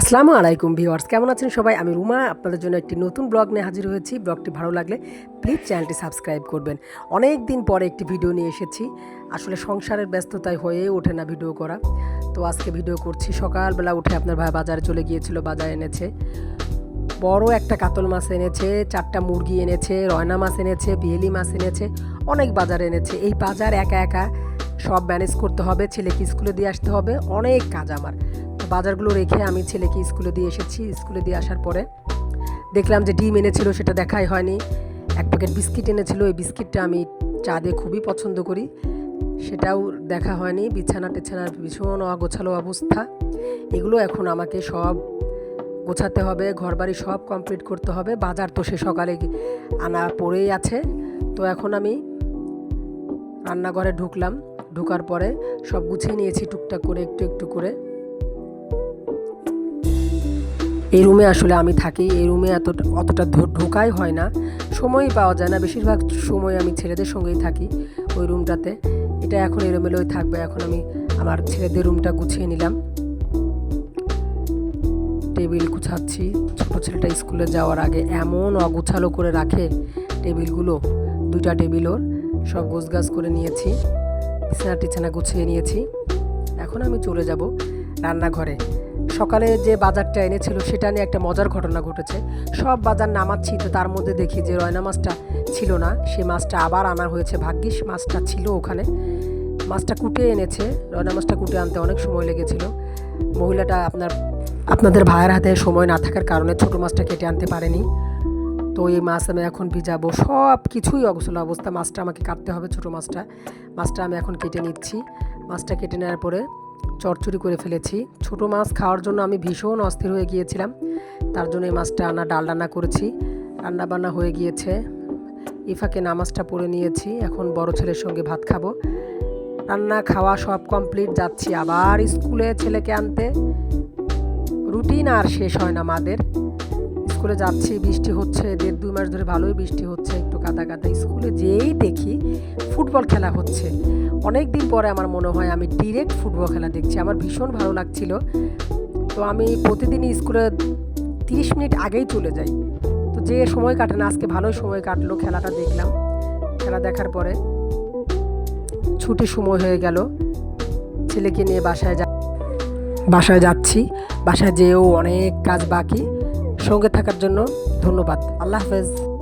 আসসালামু আলাইকুম ভিউয়ার্স, কেমন আছেন সবাই? আমি রুমা, আপনাদের জন্য একটি নতুন ব্লগ নিয়ে হাজির হয়েছি। ব্লগটি ভালো লাগলে প্লিজ চ্যানেলটি সাবস্ক্রাইব করবেন। অনেক দিন পরে একটি ভিডিও নিয়ে এসেছি। আসলে সংসারের ব্যস্ততায় হয়ে ওঠে না ভিডিও করা। তো আজকে ভিডিও করছি। সকালবেলা উঠে আপনার ভাই বাজারে চলে গিয়েছিল, বাজার এনেছে। বড় একটা কাতল মাছ এনেছে, চারটা মুরগি এনেছে, রয়না মাছ এনেছে, বিয়েলি মাছ এনেছে, অনেক বাজার এনেছে। এই বাজার একা একা সব ম্যানেজ করতে হবে, ছেলেকে স্কুলে দিয়ে আসতে হবে। অনেক কাজ আমার। বাজারগুলো রেখে আমি ছেলেকে স্কুলে দিয়ে এসেছি। স্কুলে দিয়ে আসার পরে দেখলাম যে ডিম এনেছিল, সেটা দেখাই হয়নি। এক প্যাকেট বিস্কিট এনেছিল এই বিস্কিটটা আমি চা দিয়ে খুবই পছন্দ করি। সেটাও দেখা হয়নি। বিছানা টিছানার ভীষণ অগোছালো অবস্থা। এগুলো এখন আমাকে সব গোছাতে হবে, ঘরবাড়ি সব কমপ্লিট করতে হবে। বাজার তো সে সকালে আনা পড়েই আছে। তো এখন আমি রান্নাঘরে ঢুকলাম। ঢোকার পরে সব গুছিয়ে নিয়েছি টুকটাক করে, একটু একটু করে। এই রুমে আসলে আমি থাকি, এই রুমে এত অতটা ঢোকাই হয় না। সময়ই পাওয়া যায় না, বেশিরভাগ সময় আমি ছেলেদের সঙ্গেই থাকি ওই রুমটাতে এটা এখন এলোমেলোই থাকবে, এখন আমি আমার ছেলেদের রুমটা গুছিয়ে নিলাম। টেবিল গুছাচ্ছি, ছোটো ছেলেটা স্কুলে যাওয়ার আগে এমন অগুছালো করে রাখে টেবিলগুলো, দুইটা টেবিল ওর, সব গোছগাছ করে নিয়েছি বিছানা টিছানা গুছিয়ে নিয়েছি। এখন আমি চলে যাব রান্নাঘরে। সকালে যে বাজারটা এনেছিল সেটা নিয়ে একটা মজার ঘটনা ঘটেছে। সব বাজার নামাচ্ছি তো তার মধ্যে দেখি যে রয়না মাছটা ছিল না। সে মাছটা আবার আনা হয়েছে ভাগ্যিস, মাছটা ছিল ওখানে। মাছটা কুটে এনেছে। রয়না মাছটা কুটে আনতে অনেক সময় লেগেছিল। মহিলাটা আপনার, আপনাদের ভাইয়ের হাতে সময় না থাকার কারণে ছোটো মাছটা কেটে আনতে পারেনি। তো এই মাছ আমি এখন ভিজাবো। সব কিছুই অগোছল অবস্থা। মাছটা আমাকে কাটতে হবে ছোটো মাছটা। মাছটা আমি এখন কেটে নিচ্ছি। মাছটা কেটে নেওয়ার পরে চরচুরি করে ফেলেছি। ছোট মাছ খাওয়ার জন্য আমি ভীষণ অস্থির হয়ে গিয়েছিলাম। তার জন্য এই মাছটা আনা ডাল রান্না করেছি। রান্না বান্না হয়ে গিয়েছে। ইফাকে নামাজটা পড়ে নিয়েছি। এখন বড় ছেলের সঙ্গে ভাত খাব। রান্না খাওয়া সব কমপ্লিট, যাচ্ছি আবার স্কুলে ছেলেকে আনতে। রুটিন আর শেষ হয় না মাদের। স্কুলে যাচ্ছি, বৃষ্টি হচ্ছে, দেড় দুই মাস ধরে ভালোই বৃষ্টি হচ্ছে, একটু কাদা কাদা। স্কুলে যেই দেখি ফুটবল খেলা হচ্ছে। অনেক দিন পরে আমার মনে হয় আমি ডিরেক্ট ফুটবল খেলা দেখছি। আমার ভীষণ ভালো লাগছিল। তো আমি প্রতিদিনই স্কুলে তিরিশ মিনিট আগেই চলে যাই। তো যে সময় কাটে না, আজকে ভালোই সময় কাটলো, খেলাটা দেখলাম। খেলা দেখার পরে ছুটি সময় হয়ে গেল। ছেলেকে নিয়ে বাসায় যা বাসায় যাচ্ছি। বাসায় যেয়েও অনেক কাজ বাকি। সঙ্গে থাকার জন্য ধন্যবাদ। আল্লাহ হাফেজ।